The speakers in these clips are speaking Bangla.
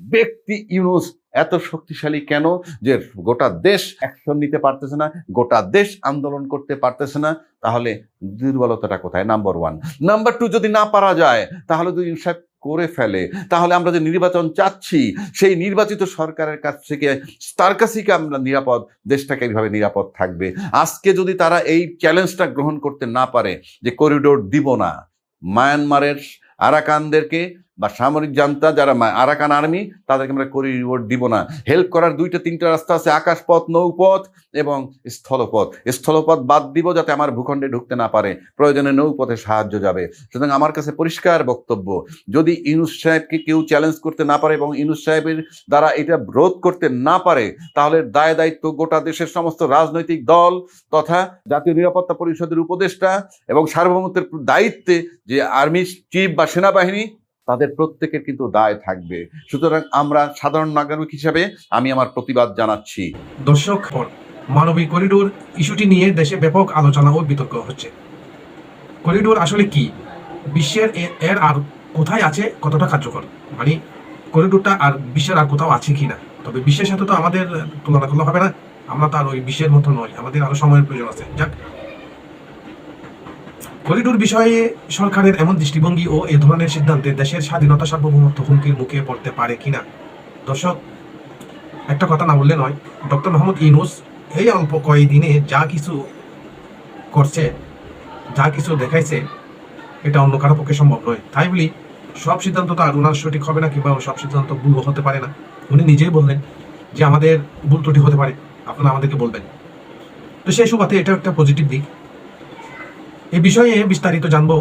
ব্যক্তি ইউনুস এত শক্তিশালী কেন যে গোটা দেশ অ্যাকশন নিতে পারতেছে না, গোটা দেশ আন্দোলন করতে পারতেছে না? তাহলে দুর্বলতাটা কোথায়? নাম্বার ওয়ান নাম্বার টু যদি না পারা যায়, তাহলে যদি সাহেব করে ফেলে। তাহলে আমরা যে নির্বাচন চাচ্ছি, সেই নির্বাচিত সরকারের কাছ থেকে তার কাছেই আমরা নিরাপদ, দেশটাকে এইভাবে নিরাপদ থাকবে। আজকে যদি তারা এই চ্যালেঞ্জটা গ্রহণ করতে না পারে, যে করিডোর দিব না মায়ানমারের আরাকানদেরকে বা সামরিক জান্তা যারা আরাকান আর্মি, তাদেরকে আমরা করিডোর দিব না। হেল্প করার দুইটা, তিনটা রাস্তা আছে, আকাশপথ, নৌপথ এবং স্থলপথ। স্থলপথ বাদ দিব যাতে আমার ভূখণ্ডে ঢুকতে না পারে। প্রয়োজনে নৌপথে সাহায্য যাবে। সুতরাং আমার কাছে পরিষ্কার বক্তব্য, যদি ইনুস সাহেবকে কেউ চ্যালেঞ্জ করতে না পারে এবং ইনুস সাহেবের দ্বারা এটা রোধ করতে না পারে, তাহলে দায় দায়িত্ব গোটা দেশের সমস্ত রাজনৈতিক দল তথা জাতীয় নিরাপত্তা পরিষদের উপদেষ্টা এবং সার্বভৌমত্বের দায়িত্বে যে আর্মি চিফ বা সেনাবাহিনী তাদের প্রত্যেকের কিন্তু দায় থাকবে। সুতরাং আমরা সাধারণ নাগরিক হিসাবে আমি আমার প্রতিবাদ জানাচ্ছি। দর্শক, মানবিক করিডোর ইস্যুটি নিয়ে দেশে ব্যাপক আলোচনা ও বিতর্ক হচ্ছে। করিডোর আসলে কি? বিশ্বের এর আর কোথায় আছে কতটা কার্যকর? মানে করিডোরটা আর বিশ্বের আর কোথাও আছে কি না তবে বিশ্বের সাথে তো আমাদের তুলনা করলে হবে না। আমরা তো আর ওই বিশ্বের মতো নই, আমাদের আরও সময়ের প্রয়োজন আছে। যাক করিডোর বিষয়ে সরকারের এমন দৃষ্টিভঙ্গি ও এ ধরনের সিদ্ধান্তে দেশের স্বাধীনতা সার্বভৌমত্ব হুমকির মুখে পড়তে পারে কিনা? দর্শক, একটা কথা না বললে নয়, ডক্টর মোহাম্মদ ইউনুস এই অল্প কয়েকদিনে যা কিছু করছে, যা কিছু দেখাইছে, এটা অন্য কারও পক্ষে সম্ভব নয়। তাই বলি, সব সিদ্ধান্ত তো আর ওনার সঠিক হবে না কিংবা সব সিদ্ধান্ত ভুল হতে পারে না। উনি নিজেই বললেন যে আমাদের ভুল ত্রুটি হতে পারে। আপনারা আমাদেরকে বলবেন। তো সেই সুবাদে এটা একটা পজিটিভ দিক। এই বিষয়ে বিস্তারিত জানব।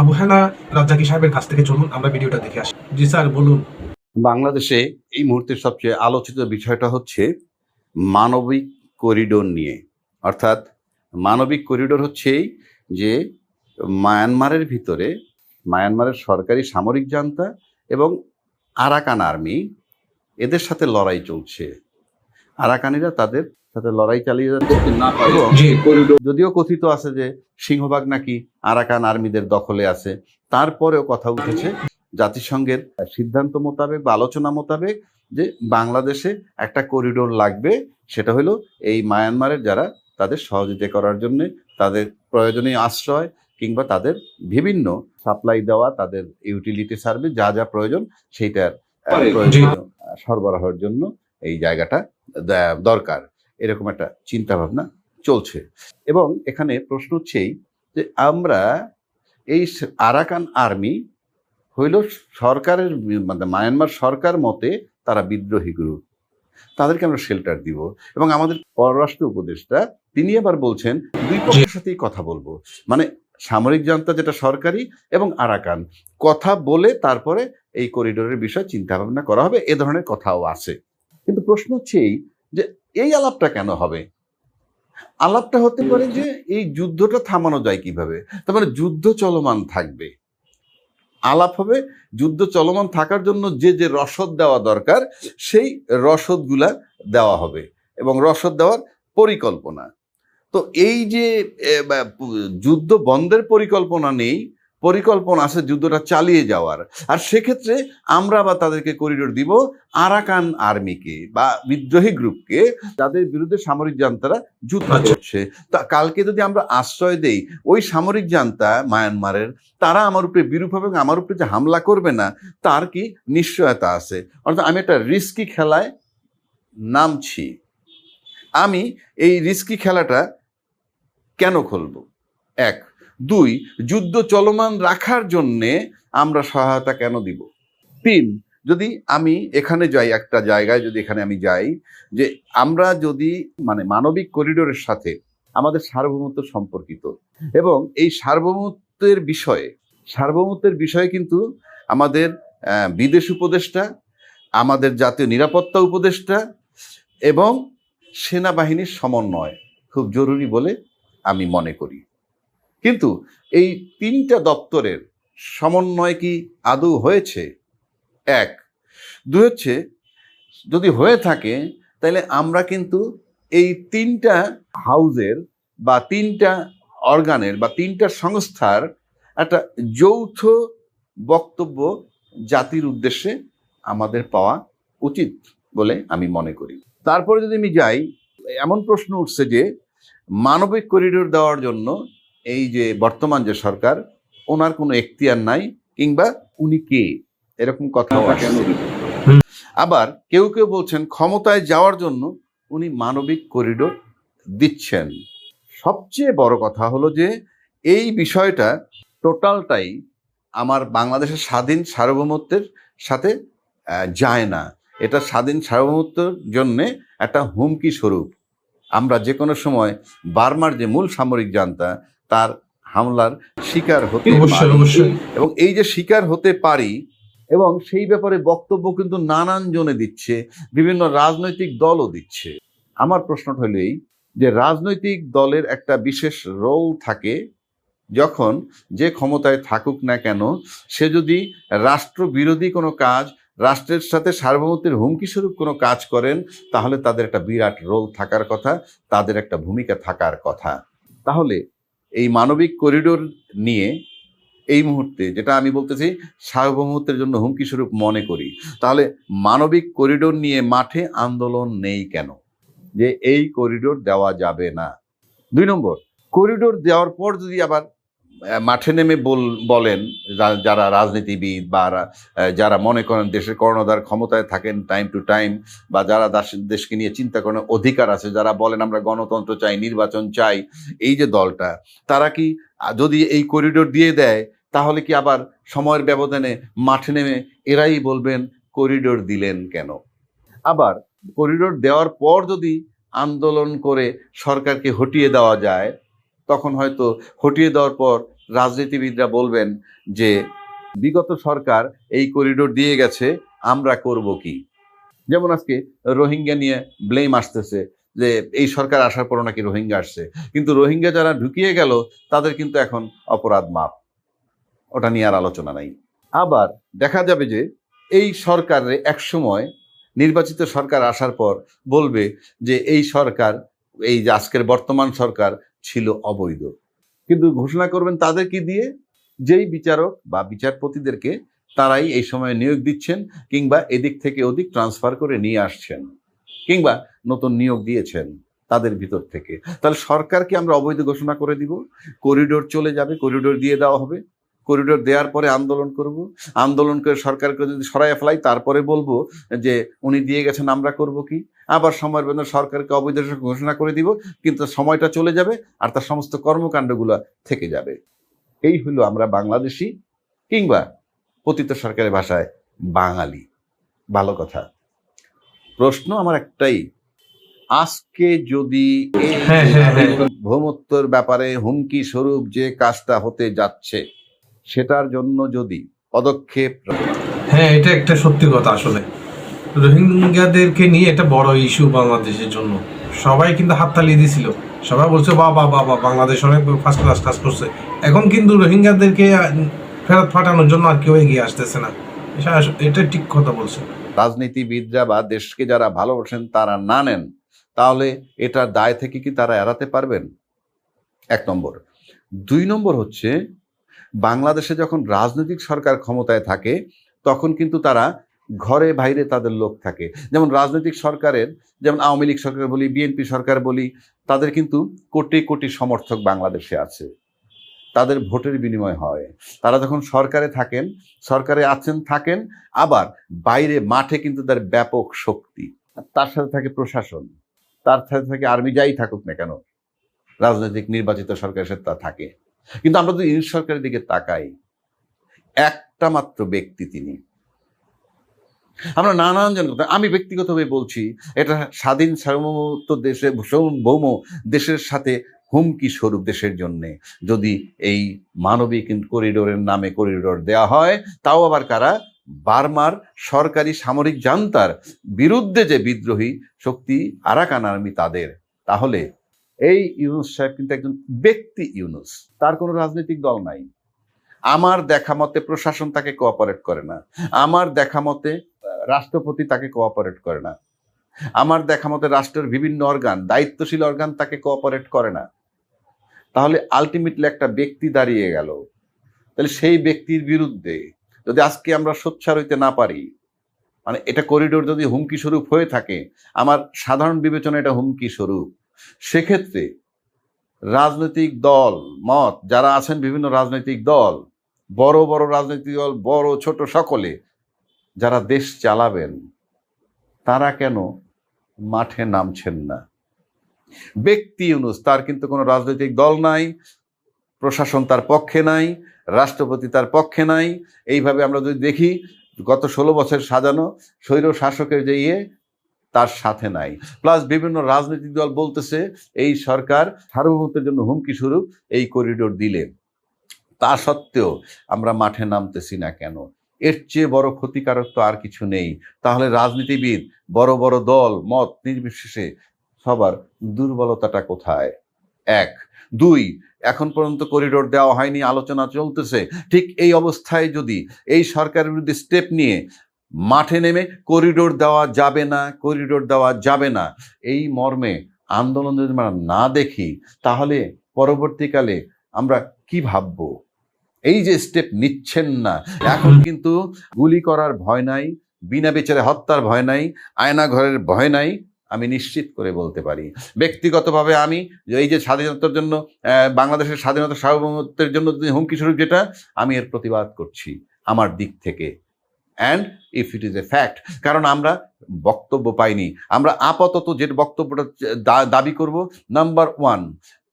আবু হেনা রাজ্জাকি সাহেবের কাছ থেকে চলুন, আমরা ভিডিওটা দেখে আসি। জি স্যার, বলুন। বাংলাদেশে এই মুহূর্তে সবচেয়ে আলোচিত বিষয়টা হচ্ছে মানবিক করিডোর নিয়ে। অর্থাৎ মানবিক করিডোর হচ্ছে এই যে মায়ানমারের ভিতরে মায়ানমারের সরকারি সামরিক জান্তা এবং আরাকান আর্মি এদের সাথে লড়াই চলছে। আরাকানিরা তাদের সাথে লড়াই চালিয়ে যেতে না পারে যদিও কথিত আছে যে সিংহবাগ নাকি আরাকান আর্মিদের দখলে আছে। তারপরেও কথা উঠেছে জাতিসংঘের সিদ্ধান্ত মোতাবেক বা আলোচনা মোতাবেক যে বাংলাদেশে একটা করিডোর লাগবে সেটা হলো এই মায়ানমারের যারা তাদের সহযোগিতা করার জন্য তাদের প্রয়োজনীয় আশ্রয় কিংবা তাদের বিভিন্ন সাপ্লাই দেওয়া তাদের ইউটিলিটি সার্ভিস যা যা প্রয়োজন সেইটার সরবরাহের জন্য এই জায়গাটা দরকার। এরকম একটা চিন্তা ভাবনা চলছে। এবং এখানে প্রশ্ন হচ্ছেই যে আমরা এই আরাকান আর্মি হইল সরকারের মানে মায়ানমার সরকার মতে তারা বিদ্রোহী গ্রুপ তাদেরকে আমরা শেল্টার দিব। এবং আমাদের পররাষ্ট্র উপদেষ্টা, তিনি আবার বলছেন, দুই পক্ষের সাথেই কথা বলব। মানে সামরিক জনতা যেটা সরকারি এবং আরাকান। কথা বলে তারপরে এই করিডোরের বিষয়ে চিন্তা ভাবনা করা হবে, এ ধরনের কথাও আছে। কিন্তু প্রশ্ন হচ্ছে এই যে এই আলাপটা কেন হবে? আলাপটা হতে পারে যে এই যুদ্ধটা থামানো যায় কীভাবে? তার মানে যুদ্ধ চলমান থাকবে। আলাপ হবে, যুদ্ধ চলমান থাকার জন্য যে যে রসদ দেওয়া দরকার, সেই রসদগুলা দেওয়া হবে এবং রসদ দেওয়ার পরিকল্পনা। তো এই যে যুদ্ধ বন্ধের পরিকল্পনা নেই পরিকল্পনা আছে যুদ্ধটা চালিয়ে যাওয়ার। আর সেক্ষেত্রে আমরা বা তাদেরকে করিডোর দিব আরাকান আর্মিকে বা বিদ্রোহী গ্রুপকে যাদের বিরুদ্ধে সামরিক জান্তারা যুদ্ধ আচ্ছা। করছে। তা কালকে যদি আমরা আশ্রয় দেই ওই সামরিক জান্তা মায়ানমারের তারা আমার উপরে বিরূপ হবে এবং আমার উপরে যে হামলা করবে না তার কি নিশ্চয়তা আছে? অর্থাৎ আমি একটা রিস্কি খেলায় নামছি। আমি এই রিস্কি খেলাটা কেন খেলব? এক দুই, যুদ্ধ চলমান রাখার জন্যে আমরা সহায়তা কেন দিব? তিন, যদি আমি এখানে যাই, একটা জায়গায় যদি এখানে আমি যাই, যে আমরা যদি মানে মানবিক করিডোরের সাথে আমাদের সার্বভৌমত্ব সম্পর্কিত এবং এই সার্বভৌমত্বের বিষয়ে সার্বভৌমত্বের বিষয়ে কিন্তু আমাদের বিদেশ উপদেষ্টা, আমাদের জাতীয় নিরাপত্তা উপদেষ্টা এবং সেনাবাহিনীর সমন্বয় খুব জরুরি বলে আমি মনে করি। কিন্তু এই তিনটা দপ্তরের সমন্বয় কি আদৌ হয়েছে? এক। দুই হচ্ছে, যদি হয়ে থাকে তাহলে আমরা কিন্তু এই তিনটা হাউজের বা তিনটা অর্গানের বা তিনটা সংস্থার একটা যৌথ বক্তব্য জাতির উদ্দেশ্যে আমাদের পাওয়া উচিত বলে আমি মনে করি। তারপরে যদি আমি যাই, এমন প্রশ্ন উঠছে যে মানবিক করিডোর দেওয়ার জন্য এই যে বর্তমান যে সরকার ওনার কোনো এখতিয়ার নাই কিংবা উনি কে? এরকম কথাও আসছে আবার কেউ কেউ বলছেন ক্ষমতায় যাওয়ার জন্য উনি মানবিক করিডোর দিচ্ছেন। সবচেয়ে বড় কথা হলো যে এই বিষয়টা টোটালটাই আমার বাংলাদেশের স্বাধীন সার্বভৌমত্বের সাথে যায় না। এটা স্বাধীন সার্বভৌমত্বের জন্যে একটা হুমকি স্বরূপ। আমরা যে কোনো সময় বার্মার যে মূল সামরিক জান্তা তার হামলার শিকার হতে এবং এই যে শিকার হতে পারি এবং সেই ব্যাপারে বক্তব্য কিন্তু নানান জনে দিচ্ছে বিভিন্ন রাজনৈতিক দলও দিচ্ছে। আমার প্রশ্নটা হলো এই যে রাজনৈতিক দলের একটা বিশেষ রোল থাকে যখন যে ক্ষমতায় থাকুক না কেন সে যদি রাষ্ট্রবিরোধী কোনো কাজ রাষ্ট্রের সাথে সার্বভৌমত্বের হুমকি স্বরূপ কোনো কাজ করেন তাহলে তাদের একটা বিরাট রোল থাকার কথা তাদের একটা ভূমিকা থাকার কথা। তাহলে এই মানবিক করিডোর নিয়ে এই মুহূর্তে যেটা আমি বলতেছি সার্বভৌমত্বের জন্য হুমকি স্বরূপ মনে করি। তাহলে মানবিক করিডোর নিয়ে মাঠে আন্দোলন নেই কেন? যে এই করিডোর দেওয়া যাবে না। দুই নম্বর করিডোর দেওয়ার পর যদি আবার মাঠে নেমে বল, বলেন যারা রাজনীতিবিদ বা যারা মনে করেন দেশের কর্ণধার ক্ষমতায় থাকেন টাইম টু টাইম বা যারা দেশকে নিয়ে চিন্তা করেন অধিকার আছে, যারা বলেন আমরা গণতন্ত্র চাই, নির্বাচন চাই, এই যে দলটা, তারা কি যদি এই করিডোর দিয়ে দেয়, তাহলে কি আবার সময়ের ব্যবধানে মাঠে নেমে এরাই বলবেন করিডোর দিলেন কেন? আবার করিডোর দেওয়ার পর যদি আন্দোলন করে সরকারকে হটিয়ে দেওয়া যায় তখন হয়তো হটিয়ে দেওয়ার পর রাজনীতিবিদরা বলবেন যে, বিগত সরকার এই করিডোর দিয়ে গেছে, আমরা করব কি? যেমন আজকে রোহিঙ্গা নিয়ে ব্লেম আসতেছে যে, এই সরকার আসার পর নাকি রোহিঙ্গা আসছে। কিন্তু রোহিঙ্গা যারা ঢুকিয়ে গেল, তাদের কিন্তু এখন অপরাধ মাপ। ওটা নিয়ে আর আলোচনা নাই। আবার দেখা যাবে যে, এই সরকারে একসময় নির্বাচিত সরকার আসার পর বলবে যে, এই সরকার, এই যে আজকের বর্তমান সরকার ছিল অবৈধ। কিন্তু ঘোষণা করবেন তাদের কি দিয়ে যেই বিচারক বা বিচারপতিদেরকে তারাই এই সময় নিয়োগ দিচ্ছেন কিংবা এদিক থেকে ওদিক ট্রান্সফার করে নিয়ে আসছেন কিংবা নতুন নিয়োগ দিয়েছেন তাদের ভিতর থেকে। তাহলে সরকারকে আমরা অবৈধ ঘোষণা করে দিব করিডোর চলে যাবে করিডোর দিয়ে দেওয়া হবে। করিডোর দেওয়ার পরে আন্দোলন করব। আন্দোলন করে সরকারকে যদি সরাই ফেলাই তারপরে বলব যে উনি দিয়ে গেছেন আমরা করব কি? আবার সময়ের বেতন সরকারকে অবৈধ ঘোষণা করে দিব কিন্তু সময়টা চলে যাবে আর তার সমস্ত কর্মকাণ্ডগুলো থেকে যাবে। এই হলো আমরা বাংলাদেশি কিংবা পতিত সরকারের ভাষায় বাঙালি। ভালো কথা। প্রশ্ন আমার একটাই আজকে যদি হ্যাঁ, হ্যাঁ, হ্যাঁ। ভৌমত্বর ব্যাপারে হুমকি স্বরূপ যে কাজটা হতে যাচ্ছে সেটার জন্য যদি পদক্ষেপ হ্যাঁ এটা একটা সত্যি কথা আসলে। রোহিঙ্গাদেরকে নিয়ে এটা বড় ইস্যু বাংলাদেশের জন্য। সবাই কিন্তু হাততালি দিয়েছিল সবাই বলছে বা বা বা বা বাংলাদেশ অনেক ফার্স্ট ক্লাস কাজ করছে। এখন কিন্তু রোহিঙ্গাদেরকে ফেরত পাঠানোর জন্য আর কেউ এগিয়ে আসতেছে না। এটা এটা ঠিক কথা বলছে। রাজনীতিবিদরা বা দেশকে যারা ভালোবাসেন তারা না নেন তাহলে এটার দায় থেকে কি তারা এড়াতে পারবেন? এক নম্বর। দুই নম্বর হচ্ছে বাংলাদেশে যখন রাজনৈতিক সরকার ক্ষমতায় থাকে, তখন কিন্তু তারা ঘরে বাইরে তাদের লোক থাকে। যেমন রাজনৈতিক সরকারের, যেমন আওয়ামী লীগ সরকার বলি বিএনপি সরকার বলি, তাদের কিন্তু কোটি কোটি সমর্থক বাংলাদেশে আছে। তাদের ভোটের বিনিময় হয়। তারা যখন সরকারে থাকেন, সরকারে আছেন, থাকেন, আবার বাইরে মাঠে কিন্তু তার ব্যাপক শক্তি। তার সাথে থাকে প্রশাসন। তার সাথে থাকে, আর্মি যাই থাকুক না কেন, রাজনৈতিক নির্বাচিত সরকারের সাথে তা থাকে। কিন্তু আমরা যদি ইউনিট সরকারের দিকে তাকাই, একটা মাত্র ব্যক্তি তিনি। আমরা নানান জন কথা আমি ব্যক্তিগতভাবে বলছি, এটা স্বাধীন সার্বভৌমত্ব দেশে ভৌম দেশের সাথে হুমকি স্বরূপ দেশের জন্যে। যদি এই মানবিক করিডোরের নামে করিডোর দেওয়া হয়, তাও আবার কারা? বার্মার সরকারি সামরিক জান্তার বিরুদ্ধে যে বিদ্রোহী শক্তি আরাকান আর্মি তাদের, তাহলে এই ইউনুস সাহেব কিন্তু একজন ব্যক্তি ইউনুস। তার কোনো রাজনৈতিক দল নাই। আমার দেখা মতে প্রশাসন তাকে কোঅপারেট করে না। আমার দেখা মতে রাষ্ট্রপতি তাকে কোঅপারেট করে না। আমার দেখা মতে রাষ্ট্রের বিভিন্ন অর্গান দায়িত্বশীল অর্গান তাকে কোঅপারেট করে না। তাহলে আলটিমেটলি একটা ব্যক্তি দাঁড়িয়ে গেল। তাহলে সেই ব্যক্তির বিরুদ্ধে যদি আজকে আমরা সোচ্চার হইতে না পারি মানে এটা করিডোর যদি হুমকি স্বরূপ হয়ে থাকে, আমার সাধারণ বিবেচনা এটা হুমকি স্বরূপ। সেক্ষেত্রে রাজনৈতিক দল, মত, যারা আছেন বিভিন্ন রাজনৈতিক দল, বড় বড় রাজনৈতিক দল, বড় ছোট সকলে, যারা দেশ চালাবেন, তারা কেন মাঠে নামছেন না? ব্যক্তি ইউনুস, তার কিন্তু কোনো রাজনৈতিক দল নাই, প্রশাসন তার পক্ষে নাই, রাষ্ট্রপতি তার পক্ষে নাই। এইভাবে আমরা যদি দেখি, গত ষোলো বছর সাজানো স্বৈর শাসকের যে ইয়ে তার সাথে নাই। প্লাস বিভিন্ন রাজনৈতিক দল বলতেছে, এই সরকার সার্বভৌমত্বের জন্য হুমকি স্বরূপ এই করিডোর দিলে। তা সত্ত্বেও আমরা মাঠে নামতেছি না কেন? এর চেয়ে বড় ক্ষতিকারক তো আর কিছু নেই। তাহলে রাজনীতিবিদ, বড় বড় দল, মত নির্বিশেষে সবার দুর্বলতাটা কোথায়? এক। দুই, এখন পর্যন্ত করিডোর দেওয়া হয়নি, আলোচনা চলতেছে। ঠিক এই অবস্থায় যদি এই সরকারের বিরুদ্ধে স্টেপ নিয়ে মাঠে নেমে করিডোর দেওয়া যাবে না করিডোর দেওয়া যাবে না। এই মর্মে আন্দোলন যদি আমরা না দেখি, তাহলে পরবর্তীকালে আমরা কি ভাববো? এই যে স্টেপ নিচ্ছেন না। এখন কিন্তু গুলি করার ভয় নাই, বিনা বিচারে হত্যার ভয় নাই আয়না ঘরের ভয় নাই, আমি নিশ্চিত করে বলতে পারি। ব্যক্তিগতভাবে আমি এই যে স্বাধীনতার জন্য বাংলাদেশের স্বাধীনতা সার্বভৌমত্বের জন্য হুমকি স্বরূপ যেটা, আমি এর প্রতিবাদ করছি আমার দিক থেকে। And if it is a fact কারণ আমরা বক্তব্য পাইনি, আমরা আপাতত যে বক্তব্যটা দাবি করব নাম্বার ওয়ান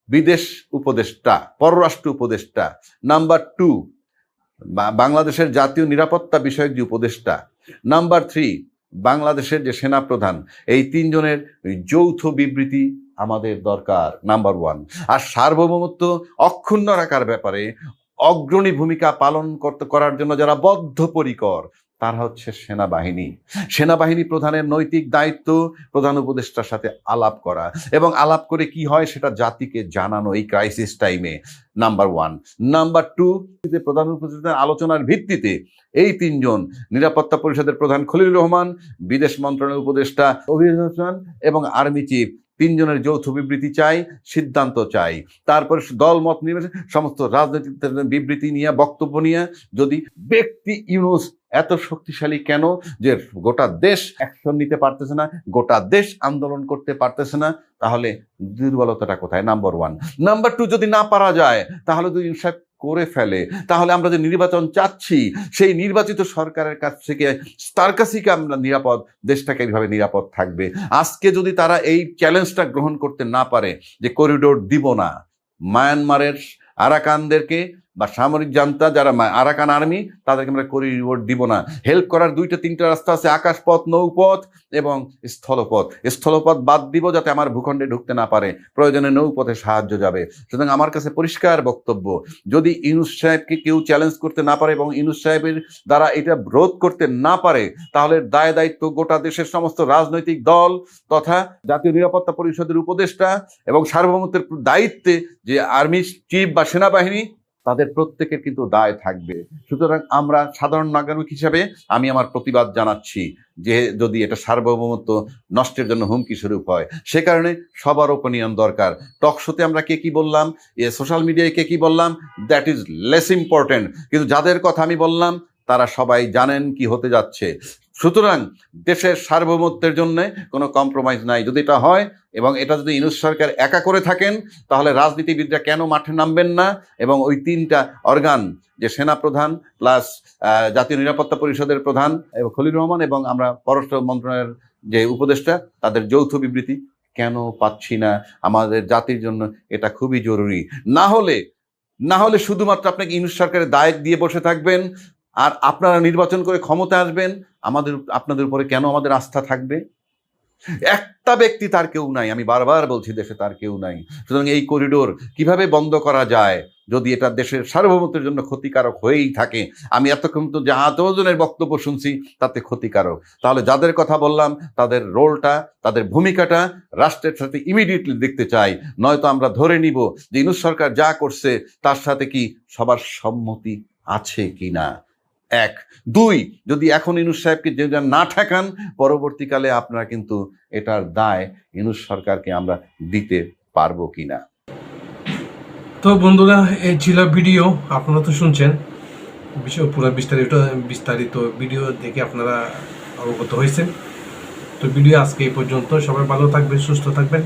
বিদেশ উপদেষ্টা, পররাষ্ট্র উপদেষ্টা নাম্বার টু বাংলাদেশের জাতীয় নিরাপত্তা বিষয়ক যে উপদেষ্টা নাম্বার থ্রি বাংলাদেশের যে সেনাপ্রধান, এই তিনজনের যৌথ বিবৃতি আমাদের দরকার নাম্বার ওয়ান আর সার্বভৌমত্ব অক্ষুণ্ণ রাখার ব্যাপারে অগ্রণী ভূমিকা পালন করতে, করার জন্য যারা বদ্ধপরিকর তারা হচ্ছে সেনাবাহিনী। সেনাবাহিনী প্রধানের নৈতিক দায়িত্ব প্রধান উপদেষ্টার সাথে আলাপ করা এবং আলাপ করে কি হয় সেটা জাতিকে জানানো এই ক্রাইসিস টাইমে নাম্বার ওয়ান নাম্বার টু প্রধান উপদেষ্টার আলোচনার ভিত্তিতে এই তিনজন নিরাপত্তা পরিষদের প্রধান খলিল রহমান, বিদেশ মন্ত্রণালয়ের উপদেষ্টা অভিজিৎ এবং আর্মি চিফ তিনজনের যৌথ বিবৃতি চাই, সিদ্ধান্ত চাই। তারপরে দলমত নির্বাচন, সমস্ত রাজনৈতিক বিবৃতি নিয়ে, বক্তব্য নিয়ে যদি ব্যক্তি ইউনুস এত শক্তিশালী কেন যে গোটা দেশ অ্যাকশন নিতে পারতেছে না, গোটা দেশ আন্দোলন করতে পারতেছে না, তাহলে দুর্বলতাটা কোথায়? নাম্বার ওয়ান নাম্বার টু যদি না পারা যায়, তাহলে যদি ইনসাফ করে ফেলে। তাহলে আমরা যে নির্বাচন চাচ্ছি, সেই নির্বাচিত সরকারের কাছ থেকে, তার কাছেই আমরা নিরাপদ? দেশটাকে এইভাবে নিরাপদ থাকবে। আজকে যদি তারা এই চ্যালেঞ্জটা গ্রহণ করতে না পারে, যে করিডোর দিব না মায়ানমারের আরাকানদেরকে বা সামরিক জান্তা যারা আরাকান আর্মি তাদেরকে আমরা করিডোর দিব না। হেল্প করার দুইটা, তিনটা রাস্তা আছে, আকাশপথ, নৌপথ এবং স্থলপথ। স্থলপথ বাদ দিব যাতে আমার ভূখণ্ডে ঢুকতে না পারে। প্রয়োজনে নৌপথে সাহায্য যাবে। সুতরাং আমার কাছে পরিষ্কার বক্তব্য, যদি ইউনুস সাহেবকে কেউ চ্যালেঞ্জ করতে না পারে এবং ইউনুস সাহেবের দ্বারা এটা রোধ করতে না পারে, তাহলে দায় দায়িত্ব গোটা দেশের সমস্ত রাজনৈতিক দল তথা জাতীয় নিরাপত্তা পরিষদের উপদেষ্টা এবং সার্বভৌমত্বের দায়িত্বে যে আর্মি চিফ বা সেনাবাহিনী তাদের প্রত্যেকের কিন্তু দায় থাকবে। সুতরাং আমরা সাধারণ নাগরিক হিসাবে আমি আমার প্রতিবাদ জানাচ্ছি যে যদি এটা সার্বভৌমত্ব নষ্টের জন্য হুমকি স্বরূপ হয়। সে কারণে সবার ওপিনিয়ন দরকার। টক শোতে আমরা কে কি বললাম? এ সোশ্যাল মিডিয়ায় কে কি বললাম? দ্যাট ইজ লেস ইম্পর্টেন্ট কিন্তু যাদের কথা আমি বললাম, তারা সবাই জানেন কি হতে যাচ্ছে। সুতরাং দেশের সার্বভৌমত্বের জন্য কোনো কম্প্রোমাইজ নাই। যদি এটা হয় এবং এটা যদি ইউনুস সরকার একা করে থাকেন, তাহলে রাজনীতিবিদরা কেন মাঠে নামবেন না? এবং ওই তিনটা অর্গান যে সেনা প্রধান প্লাস জাতীয় নিরাপত্তা পরিষদের প্রধান এবং খলিল রহমান এবং আমরা পররাষ্ট্র মন্ত্রণালয়ের যে উপদেষ্টা, তাদের যৌথ বিবৃতি, কেন পাচ্ছি না? আমাদের জাতির জন্য এটা খুবই জরুরি। না হলে না হলে শুধুমাত্র আপনাকে ইউনুস সরকারের দায় দিয়ে বসে থাকবেন আর আপনারা নির্বাচন করে ক্ষমতা আসবেন, আমাদের, আপনাদের উপরে কেন আমাদের আস্থা থাকবে? একটা ব্যক্তি তার কেউ নাই, আমি বারবার বলছি দেশে তার কেউ নাই। সুতরাং এই করিডোর কীভাবে বন্ধ করা যায়? যদি এটা দেশের সার্বভৌমত্বের জন্য ক্ষতিকারক হয়েই থাকে, আমি এতক্ষণ তো যা জনের বক্তব্য শুনছি, তাতে ক্ষতিকারক। তাহলে যাদের কথা বললাম, তাদের রোলটা, তাদের ভূমিকাটা রাষ্ট্রের সাথে ইমিডিয়েটলি দেখতে চাই। নয়তো আমরা ধরে নিব যে ইনুস সরকার যা করছে, তার সাথে কি সবার সম্মতি আছে কিনা? এক। দুই, যদি এখন ইনুস সাহেবকে যে না ঠেকান, পরবর্তীকালে আপনারা কিন্তু এটার দায় ইনুস সরকারকে আমরা দিতে পারব কিনা। তো বন্ধুরা, এই ছিল ভিডিও, আপনারা তো শুনছেন। বিষয় পুরো বিস্তারিত বিস্তারিত ভিডিও দেখে আপনারা অবগত হয়েছেন। তো ভিডিও আজকে এই পর্যন্ত। সবাই ভালো থাকবেন, সুস্থ থাকবেন।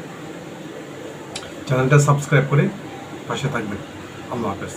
চ্যানেলটা সাবস্ক্রাইব করে পাশে থাকবেন। আল্লাহ হাফেজ।